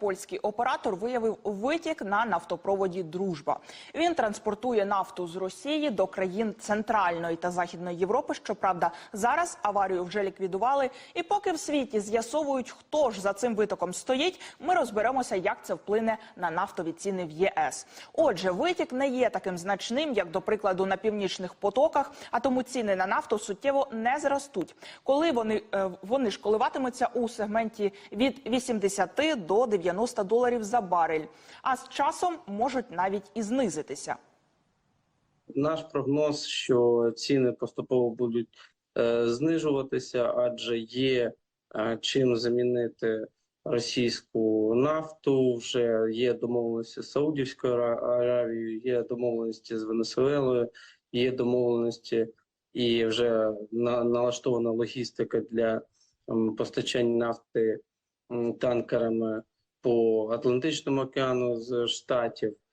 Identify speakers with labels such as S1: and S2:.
S1: Польський оператор виявив витік на нафтопроводі Дружба. Він транспортує нафту з Росії до країн Центральної та Західної Європи. Щоправда, зараз аварію вже ліквідували. І поки в світі з'ясовують, хто ж за цим витоком стоїть, ми розберемося, як це вплине на нафтові ціни в ЄС. Отже, витік не є таким значним, як до прикладу на північних потоках, а тому ціни на нафту суттєво не зростуть. Коли вони, е, вони ж коливатимуться у сегменті від 80 до 90 доларів за барель, а з часом можуть навіть і знизитися.
S2: Наш прогноз, що ціни поступово будуть е, знижуватися, адже є е, чим замінити російську нафту. Вже є домовленості з Саудівською Ара- Аравією, є домовленості з Венесуелою, є домовленості і вже на, налаштована логістика для м, постачання нафти танкерами по Атлантичному океану з штатів.